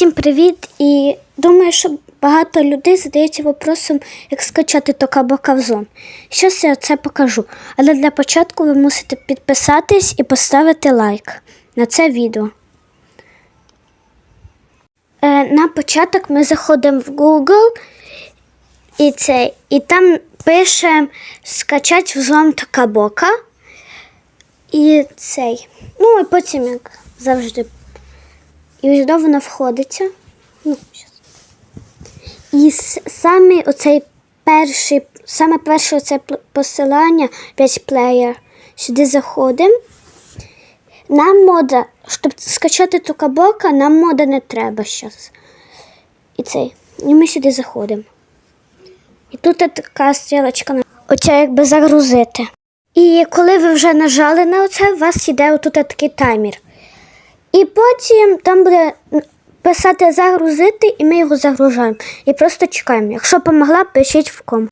Всім привіт! І думаю, що багато людей задається вопросом, як скачати токабока в зон. Щас я це покажу. Але для початку ви мусите підписатись і поставити лайк на це відео. Е, на початок ми заходимо в Google і, це, і там пишемо скачати взлом токабока. І цей. Ну і потім, як завжди, і ось до воно входиться. Ну. І саме оцей перший, саме перше оце посилання 5 плеєр. Сюди заходимо. Нам мода, щоб скачати тукабока, нам мода не треба зараз. І цей. І ми сюди заходимо. І тут така стрілочка, оця якби загрузити. І коли ви вже нажали на оце, у вас йде отут такий таймер. І потім там буде писати загрузити, і ми його загружаємо. І просто чекаємо. Якщо помогла, пишіть в ком.